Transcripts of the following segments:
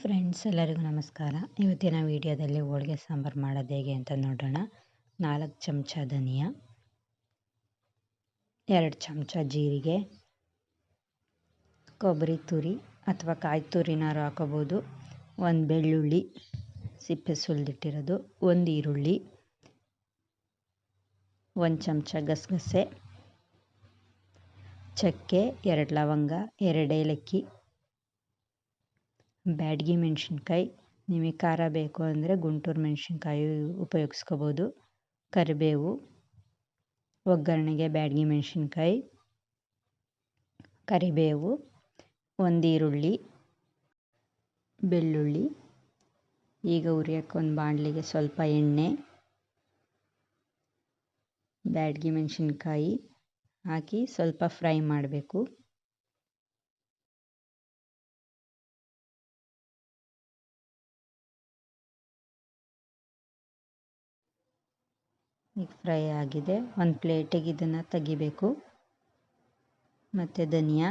Friends ಎಲ್ಲರಿಗೂ ನಮಸ್ಕಾರ. ಇವತ್ತಿನ ವಿಡಿಯೋದಲ್ಲಿ ಹೋಳಿಗೆ ಸಾಂಬಾರು ಮಾಡೋದು ಹೇಗೆ ಅಂತ ನೋಡೋಣ. ನಾಲ್ಕು ಚಮಚ ಧನಿಯಾ, ಎರಡು ಚಮಚ ಜೀರಿಗೆ, ಕೊಬ್ಬರಿ ತುರಿ ಅಥವಾ ಕಾಯಿ ತುರಿನಾರು ಹಾಕೋಬೋದು. ಒಂದು ಬೆಳ್ಳುಳ್ಳಿ, ಸಿಪ್ಪೆ ಸುಲಿದಿಟ್ಟಿರೋದು. ಒಂದು ಈರುಳ್ಳಿ, ಒಂದು ಚಮಚ ಗಸಗಸೆ, ಚಕ್ಕೆ, ಎರಡು ಲವಂಗ, ಎರಡು ಏಲಕ್ಕಿ ಬ್ಯಾಡಗಿ ಮೆಣಸಿನ್ಕಾಯಿ ನಿಮಗೆ ಖಾರ ಬೇಕು ಅಂದರೆ ಗುಂಟೂರು ಮೆಣಸಿನ್ಕಾಯಿ ಉಪಯೋಗಿಸ್ಕೋಬೋದು. ಕರಿಬೇವು, ಒಗ್ಗರಣೆಗೆ ಬ್ಯಾಡಗಿ ಮೆಣಸಿನ್ಕಾಯಿ, ಕರಿಬೇವು, ಒಂದು ಈರುಳ್ಳಿ, ಬೆಳ್ಳುಳ್ಳಿ, ಈಗ ಉರಿಯೋಕ್ಕೆ ಒಂದು ಬಾಣಲಿಗೆ ಸ್ವಲ್ಪ ಎಣ್ಣೆ, ಬ್ಯಾಡಗಿ ಮೆಣಸಿನ್ಕಾಯಿ ಹಾಕಿ ಸ್ವಲ್ಪ ಫ್ರೈ ಮಾಡಬೇಕು. ಈಗ ಫ್ರೈ ಆಗಿದೆ. ಒಂದು ಪ್ಲೇಟಿಗೆ ಇದನ್ನು ತೆಗಿಬೇಕು. ಮತ್ತು ಧನಿಯಾ.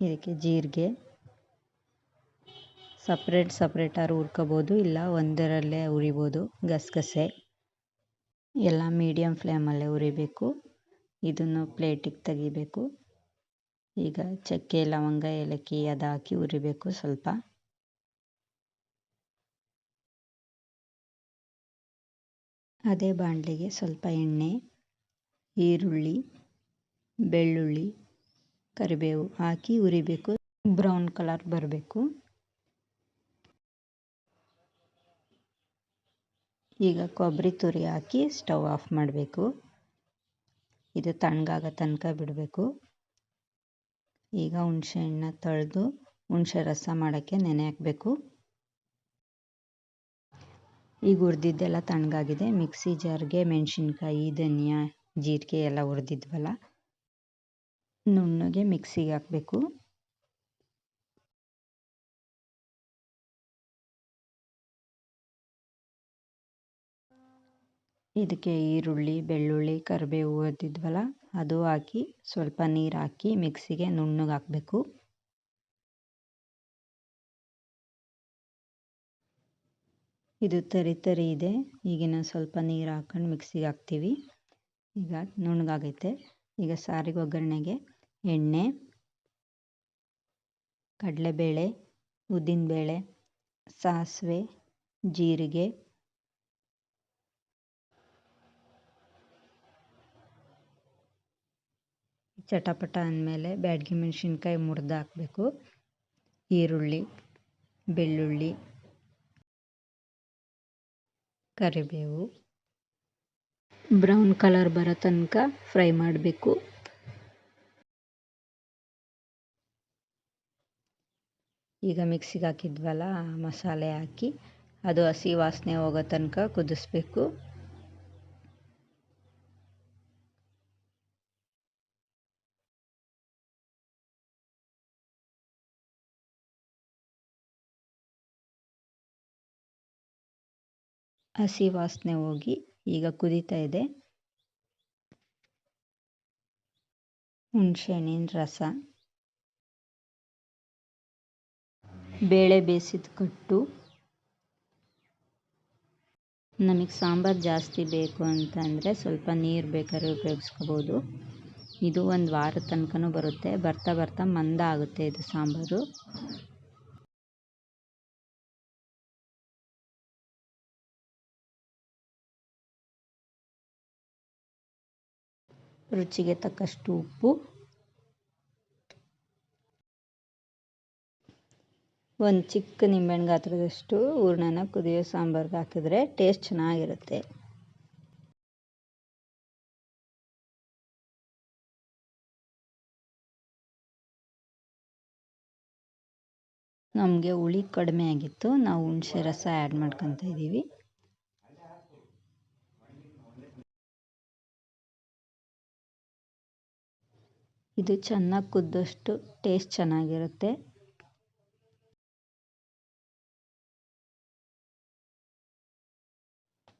ಇದಕ್ಕೆ ಜೀರಿಗೆ. ಸಪ್ರೇಟ್ ಸಪ್ರೇಟಾಗಿ ಹುರ್ಕೋಬೋದು. ಇಲ್ಲ, ಒಂದರಲ್ಲೇ ಉರಿಬೋದು ಗಸಗಸೆ. ಎಲ್ಲ ಮೀಡಿಯಮ್ ಫ್ಲೇಮಲ್ಲೇ ಹುರಿಬೇಕು. ಇದನ್ನು ಪ್ಲೇಟಿಗೆ ತೆಗಿಬೇಕು. ಈಗ ಚಕ್ಕೆ, ಲವಂಗ, ಏಲಕ್ಕಿ ಅದು ಹಾಕಿ ಹುರಿಬೇಕು ಸ್ವಲ್ಪ. ಅದೇ ಬಾಣಲೆಗೆ ಸ್ವಲ್ಪ ಎಣ್ಣೆ, ಈರುಳ್ಳಿ, ಬೆಳ್ಳುಳ್ಳಿ, ಕರಿಬೇವು ಹಾಕಿ ಉರಿಬೇಕು ಬ್ರೌನ್ ಕಲರ್ ಬರಬೇಕು. ಈಗ ಕೊಬ್ಬರಿ ತುರಿ ಹಾಕಿ ಸ್ಟವ್ ಆಫ್ ಮಾಡಬೇಕು. ಇದು ತಣ್ಣಗಾಗೋ ತನಕ ಬಿಡಬೇಕು. ಈಗ ಹುಣಸೆ ಹಣ್ಣನ್ನ ತೊಳೆದು ಹುಣಸೆ ರಸ ಮಾಡೋಕ್ಕೆ ನೆನೆ ಹಾಕಬೇಕು. ಈಗ ಹುರ್ದಿದ್ದೆಲ್ಲ ತಣ್ಣಗಾಗಿದೆ. ಮಿಕ್ಸಿ ಜಾರ್ಗೆ ಮೆಣಸಿನ್ಕಾಯಿ, ಧನಿಯಾ, ಜೀರಿಗೆ ಎಲ್ಲ ಹುರ್ದಿದ್ವಲ್ಲ? ನುಣ್ಣಗೆ ಮಿಕ್ಸಿಗೆ ಹಾಕಬೇಕು. ಇದಕ್ಕೆ ಈರುಳ್ಳಿ, ಬೆಳ್ಳುಳ್ಳಿ, ಕರಿಬೇವು ಹುರಿದಿದ್ವಲ್ಲ? ಅದು ಹಾಕಿ ಸ್ವಲ್ಪ ನೀರು ಹಾಕಿ ಮಿಕ್ಸಿಗೆ ನುಣ್ಣಗೆ ಹಾಕಬೇಕು. ಇದು ತರಿ ತರಿ ಇದೆ. ಈಗಿನ ಸ್ವಲ್ಪ ನೀರು ಹಾಕೊಂಡು ಮಿಕ್ಸಿಗೆ ಹಾಕ್ತೀವಿ. ಈಗ ನುಣ್ಣಗಾಗೈತೆ. ಈಗ ಸಾರಿಗೆ ಒಗ್ಗರಣೆಗೆ ಎಣ್ಣೆ, ಕಡಲೆಬೇಳೆ, ಉದ್ದಿನಬೇಳೆ, ಸಾಸಿವೆ, ಜೀರಿಗೆ, ಚಟಪಟ ಅಂದಮೇಲೆ ಬ್ಯಾಡಗಿ ಮೆಣಸಿನ್ಕಾಯಿ ಮುರಿದು ಹಾಕಬೇಕು. ಈರುಳ್ಳಿ, ಬೆಳ್ಳುಳ್ಳಿ ಕರಿಬೇವು. ಬ್ರೌನ್ ಕಲರ್ ಬರೋ ತನಕ ಫ್ರೈ ಮಾಡಬೇಕು. ಈಗ ಮಿಕ್ಸಿಗೆ ಹಾಕಿದ್ವಲ್ಲ, ಮಸಾಲೆ ಹಾಕಿ ಅದು ಹಸಿ ವಾಸನೆ ಹೋಗೋ ತನಕ ಕುದಿಸ್ಬೇಕು. ಹಸಿ ವಾಸನೆ ಹೋಗಿ ಈಗ ಕುದಿತಾ ಇದೆ. ಹುಣಸೆಹಣ್ಣಿನ ರಸ. ಬೇಳೆ ಬೇಯಿಸಿದ ಕಟ್ಟು. ನಮಗೆ ಸಾಂಬಾರು ಜಾಸ್ತಿ ಬೇಕು ಅಂತಂದರೆ ಸ್ವಲ್ಪ ನೀರು ಬೇಕಾದ್ರೆ ಉಪಯೋಗಿಸ್ಕೋಬೋದು. ಇದು ಒಂದು ವಾರದ ತನಕನೂ ಬರುತ್ತೆ. ಬರ್ತಾ ಬರ್ತಾ ಮಂದ ಆಗುತ್ತೆ ಇದು ಸಾಂಬಾರು. ರುಚಿಗೆ ತಕ್ಕಷ್ಟು ಉಪ್ಪು. ಒಂದು ಚಿಕ್ಕ ನಿಂಬೆಹಣ್ಣು ಗಾತ್ರದಷ್ಟು ಹೂರ್ಣನ ಕುದಿಯೋ ಸಾಂಬಾರ್ಗೆ ಹಾಕಿದ್ರೆ ಟೇಸ್ಟ್ ಚೆನ್ನಾಗಿರುತ್ತೆ. ನಮಗೆ ಹುಳಿ ಕಡಿಮೆ ಆಗಿತ್ತು. ನಾವು ಹುಣಸೆ ರಸ ಆ್ಯಡ್ ಮಾಡ್ಕೊತಾ ಇದ್ದೀವಿ ಇದು ಚೆನ್ನಾಗಿ ಕುದ್ದಷ್ಟು ಟೇಸ್ಟ್ ಚೆನ್ನಾಗಿರುತ್ತೆ.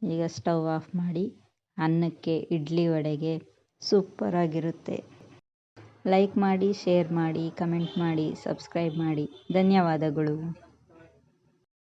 ಈಗ ಸ್ಟವ್ ಆಫ್ ಮಾಡಿ ಅನ್ನಕ್ಕೆ, ಇಡ್ಲಿ ವಡೆಗೆ ಸೂಪರಾಗಿರುತ್ತೆ ಲೈಕ್ ಮಾಡಿ ಶೇರ್ ಮಾಡಿ ಕಮೆಂಟ್ ಮಾಡಿ ಸಬ್ಸ್ಕ್ರೈಬ್ ಮಾಡಿ. ಧನ್ಯವಾದಗಳು.